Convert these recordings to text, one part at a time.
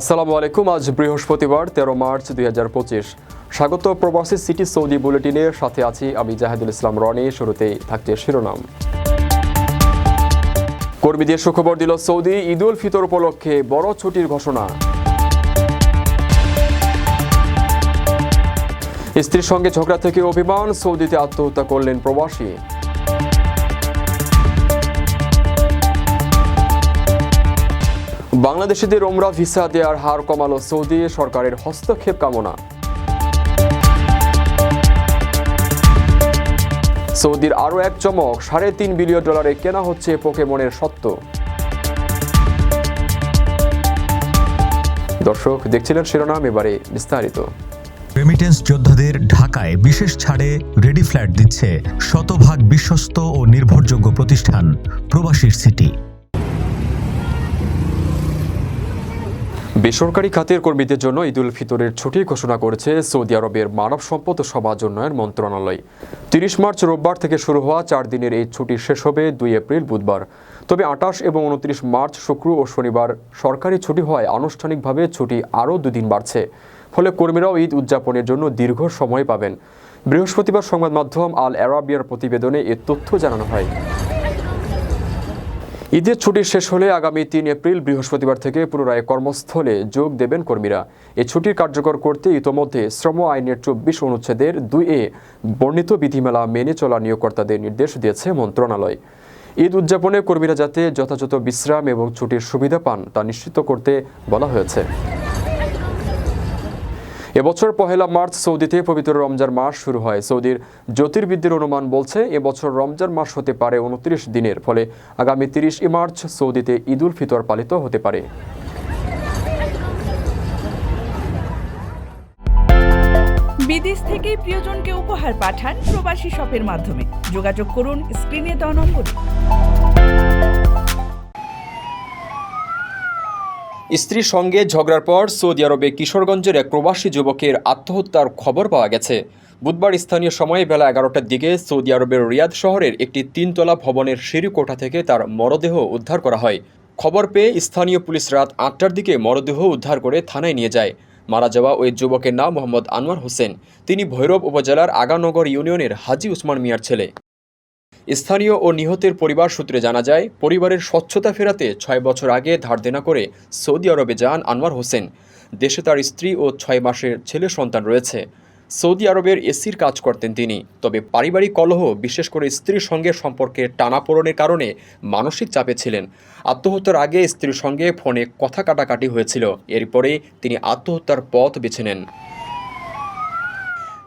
আসসালামু আলাইকুম, আজ বৃহস্পতিবার, তেরো মার্চ দুই স্বাগত প্রবাসী সিটি সৌদি বুলেটিনের সাথে আছি আমি জাহেদুল ইসলাম রনি, শুরুতেই থাকছে শিরোনাম। কর্মীদের সুখবর দিল সৌদি, ঈদ উল ফিতর উপলক্ষে বড় ছুটির ঘোষণা। স্ত্রীর সঙ্গে ঝগড়া থেকে অভিমান, সৌদিতে আত্মহত্যা করলেন প্রবাসী। বাংলাদেশিদের ওমরা ভিসা দেওয়ার হার কমালো সৌদি, সরকারের হস্তক্ষেপ কামনা। সৌদির আরও এক চমক, সাড়ে তিন বিলিয়ন ডলারে কেনা হচ্ছে পোকেমনের সত্ত্ব দর্শক, দেখছিলেন শিরোনাম, এবারে বিস্তারিত। রেমিটেন্স যোদ্ধাদের ঢাকায় বিশেষ ছাড়ে রেডি ফ্ল্যাট দিচ্ছে শতভাগ বিশ্বস্ত ও নির্ভরযোগ্য প্রতিষ্ঠান, প্রবাসীর সিটি বেসরকারি খাতের কর্মীদের জন্য ঈদ উল ফিতরের ছুটি ঘোষণা করেছে সৌদি আরবের মানব সম্পদ ও সমাজ উন্নয়ন মন্ত্রণালয়। তিরিশ মার্চ রোববার থেকে শুরু হওয়া চার দিনের এই ছুটি শেষ হবে দুই এপ্রিল বুধবার। তবে আঠাশ এবং উনত্রিশ মার্চ শুক্র ও শনিবার সরকারি ছুটি হওয়ায় আনুষ্ঠানিকভাবে ছুটি আরও দুদিন বাড়ছে। ফলে কর্মীরাও ঈদ উদযাপনের জন্য দীর্ঘ সময় পাবেন। বৃহস্পতিবার সংবাদ মাধ্যম আল অ্যারাবিয়ার প্রতিবেদনে এ তথ্য জানানো হয়। ঈদের ছুটি শেষ হলে আগামী তিন এপ্রিল বৃহস্পতিবার থেকে পুনরায় কর্মস্থলে যোগ দেবেন কর্মীরা। এই ছুটির কার্যকর করতে ইতোমধ্যে শ্রম আইনের চব্বিশ অনুচ্ছেদের দুই এ বর্ণিত বিধিমেলা মেনে চলা নিয়োগকর্তাদের নির্দেশ দিয়েছে মন্ত্রণালয়। ঈদ উদযাপনে কর্মীরা যাতে যথাযথ বিশ্রাম এবং ছুটির সুবিধা পান তা নিশ্চিত করতে বলা হয়েছে। এবছর পহেলা মার্চ সৌদিতে পবিত্র রমজান মাস শুরু হয়। সৌদির জ্যোতির্বিদদের অনুমান বলছে, এবছর রমজান মাস হতে পারে উনত্রিশ দিনের, ফলে আগামী তিরিশ মার্চ সৌদিতে ঈদ উল ফিতর পালিত হতে পারে। বিদেশ থেকে প্রিয়জনকে উপহার পাঠান প্রবাসী শপের মাধ্যমে। যোগাযোগ করুন স্ক্রিনে দেওয়া নম্বরে। স্ত্রীর সঙ্গে ঝগড়ার পর সৌদি আরবে কিশোরগঞ্জের এক প্রবাসী যুবকের আত্মহত্যার খবর পাওয়া গেছে। বুধবার স্থানীয় সময়ে বেলা এগারোটার দিকে সৌদি আরবের রিয়াদ শহরের একটি তিনতলা ভবনের সিঁড়ি কোঠা থেকে তার মরদেহ উদ্ধার করা হয়। খবর পেয়ে স্থানীয় পুলিশ রাত আটটার দিকে মরদেহ উদ্ধার করে থানায় নিয়ে যায়। মারা যাওয়া ওই যুবকের নাম মোহাম্মদ আনোয়ার হোসেন। তিনি ভৈরব উপজেলার আগানগর ইউনিয়নের হাজি উসমান মিয়ার ছেলে। স্থানীয় ও নিহতের পরিবার সূত্রে জানা যায়, পরিবারের স্বচ্ছতা ফেরাতে ছয় বছর আগে ধার দেনা করে সৌদি আরবে যান আনোয়ার হোসেন। দেশে তার স্ত্রী ও ছয় মাসের ছেলে সন্তান রয়েছে। সৌদি আরবের এসির কাজ করতেন তিনি, তবে পারিবারিক কলহ, বিশেষ করে স্ত্রীর সঙ্গে সম্পর্কে টানাপোড়নের কারণে মানসিক চাপে ছিলেন। আত্মহত্যার আগে স্ত্রীর সঙ্গে ফোনে কথা কাটাকাটি হয়েছিল এরপরে তিনি আত্মহত্যার পথ বেছে নেন।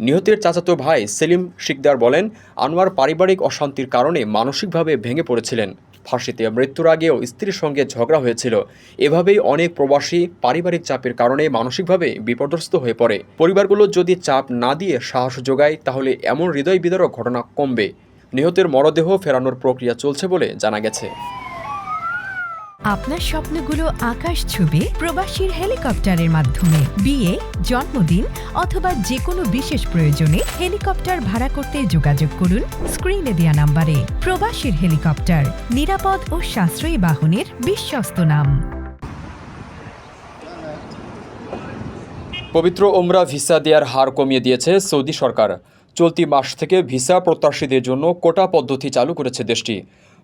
নিহতের চাচাতো ভাই সেলিম শিকদার বলেন, আনোয়ার পারিবারিক অশান্তির কারণে মানসিকভাবে ভেঙে পড়েছিলেন। ফাঁসিতে মৃত্যুর আগেও স্ত্রীর সঙ্গে ঝগড়া হয়েছিল। এভাবেই অনেক প্রবাসী পারিবারিক চাপের কারণে মানসিকভাবে বিপর্যস্ত হয়ে পড়ে। পরিবারগুলো যদি চাপ না দিয়ে সাহস যোগায়, তাহলে এমন হৃদয় বিদারক ঘটনা কমবে। নিহতের মরদেহ ফেরানোর প্রক্রিয়া চলছে বলে জানা গেছে। আপনার স্বপ্নগুলো আকাশ ছুবে প্রবাসীর হেলিকপ্টারের মাধ্যমে। বিয়ে, জন্মদিন অথবা যে কোনো বিশেষ প্রয়োজনে হেলিকপ্টার ভাড়া করতে যোগাযোগ করুন স্ক্রিনে দেয়া নাম্বারে। প্রবাসীর হেলিকপ্টার, নিরাপদ ও সাশ্রয়ী বাহনের বিশ্বস্ত নাম। পবিত্র ওমরা ভিসা দেওয়ার হার কমিয়ে দিয়েছে সৌদি সরকার। চলতি মাস থেকে ভিসা প্রত্যাশীদের জন্য কোটা পদ্ধতি চালু করেছে দেশটি।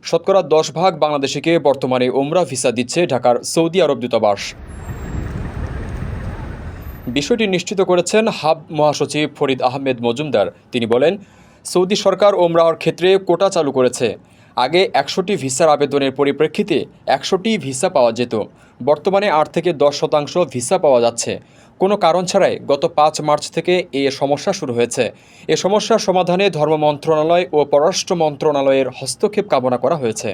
শতকরা দশ ভাগ বাংলাদেশিকে বর্তমানে ওমরা ভিসা দিচ্ছে ঢাকার সৌদি আরব দূতাবাস। বিষয়টি নিশ্চিত করেছেন হাব মহাসচিব ফরিদ আহমেদ মজুমদার। তিনি বলেন, সৌদি সরকার ওমরাহর ক্ষেত্রে কোটা চালু করেছে। আগে একশোটি ভিসার আবেদনের পরিপ্রেক্ষিতে একশোটি ভিসা পাওয়া যেত। বর্তমানে আট থেকে দশ শতাংশ ভিসা পাওয়া যাচ্ছে। কোনো কারণ ছাড়াই গত পাঁচ মার্চ থেকে এ সমস্যা শুরু হয়েছে। এ সমস্যার সমাধানে ধর্ম মন্ত্রণালয় ও পররাষ্ট্র মন্ত্রণালয়ের হস্তক্ষেপ কামনা করা হয়েছে।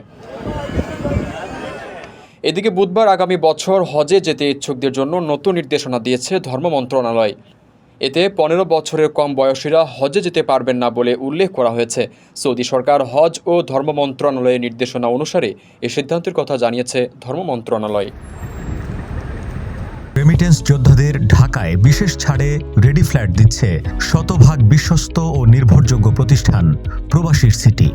এদিকে বুধবার আগামী বছর হজে যেতে ইচ্ছুকদের জন্য নতুন নির্দেশনা দিয়েছে ধর্ম মন্ত্রণালয়। এতে পনেরো বছরের কম বয়সীরা হজে যেতে পারবেন না বলে উল্লেখ করা হয়েছে। সৌদি সরকার হজ ও ধর্ম মন্ত্রণালয়ের নির্দেশনা অনুসারে এ সিদ্ধান্তের কথা জানিয়েছে ধর্ম মন্ত্রণালয়। রেমিটেন্স যোদ্ধাদের ঢাকায় বিশেষ ছাড়ে রেডি ফ্ল্যাট দিচ্ছে শতভাগ বিশ্বস্ত ও নির্ভরযোগ্য প্রতিষ্ঠান প্রবাসীর সিটি।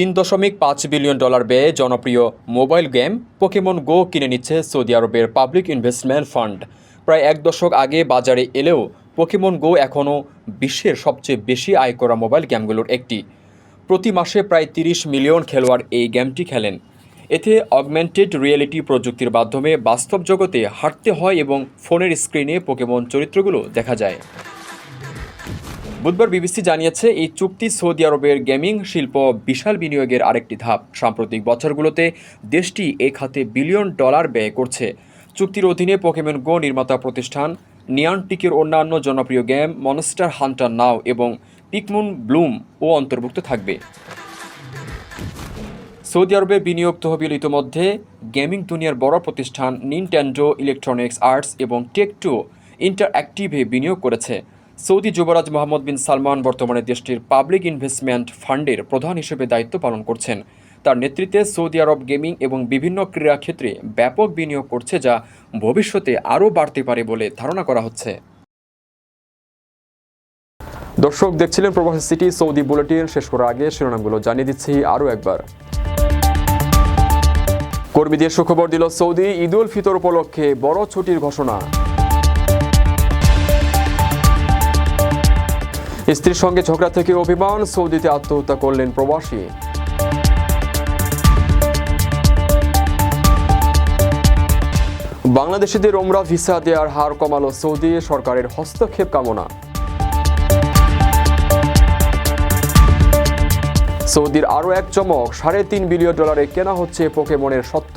তিন দশমিক পাঁচ বিলিয়ন ডলার ব্যয়ে জনপ্রিয় মোবাইল গেম পোকেমন গো কিনে নিচ্ছে সৌদি আরবের পাবলিক ইনভেস্টমেন্ট ফান্ড। প্রায় এক দশক আগে বাজারে এলেও পোকেমন গো এখনও বিশ্বের সবচেয়ে বেশি আয় করা মোবাইল গেমগুলোর একটি। প্রতি মাসে প্রায় তিরিশ মিলিয়ন খেলোয়াড় এই গেমটি খেলেন। এতে অগমেন্টেড রিয়েলিটি প্রযুক্তির মাধ্যমে বাস্তব জগতে হাঁটতে হয় এবং ফোনের স্ক্রিনে পোকেমন চরিত্রগুলো দেখা যায়। বুধবার বিবিসি জানিয়েছে, এই চুক্তি সৌদি আরবের গেমিং শিল্প বিশাল বিনিয়োগের আরেকটি ধাপ। সাম্প্রতিক বছরগুলোতে দেশটি এই খাতে বিলিয়ন ডলার ব্যয় করছে। চুক্তির অধীনে পোকেমন গো নির্মাতা প্রতিষ্ঠান নিয়ানটিকের অন্যান্য জনপ্রিয় গেম মনস্টার হান্টার নাও এবং পিকমুন ব্লুম ও অন্তর্ভুক্ত থাকবে। সৌদি আরবে বিনিয়োগ তহবিল ইতোমধ্যে গেমিং দুনিয়ার বড় প্রতিষ্ঠান নিনট্যান্ডো ইলেকট্রনিক্স আর্টস এবং টেক টু ইন্টারঅ্যাক্টিভে বিনিয়োগ করেছে। সৌদি যুবরাজ মোহাম্মদ বিন সালমান বর্তমানে দেশটির পাবলিক ইনভেস্টমেন্ট ফান্ডের প্রধান হিসেবে দায়িত্ব পালন করছেন। তার নেতৃত্বে সৌদি আরব গেমিং এবং বিভিন্ন ক্রীড়া ক্ষেত্রে ব্যাপক বিনিয়োগ করছে যা ভবিষ্যতে আরও বাড়তে পারে বলে ধারণা করা হচ্ছে। দর্শক, দেখছিলেন প্রবাসী সিটি সৌদি বুলেটিন। শেষ করার আগে শিরোনামগুলো জানিয়ে দিচ্ছি আরও একবার। কর্মীদের সুখবর দিল সৌদি। ঈদ উল ফিতর উপলক্ষে বড় ছুটির ঘোষণা। স্ত্রীর সঙ্গে ঝগড়া থেকে অভিমান, সৌদিতে আত্মহত্যা করলেন প্রবাসী। বাংলাদেশিদের ওমরা ভিসা দেওয়ার হার কমালো সৌদি সরকারের হস্তক্ষেপ কামনা। সৌদির আরও এক চমক, সাড়ে তিন বিলিয়ন ডলারে কেনা হচ্ছে পোকেমনের সত্ত্ব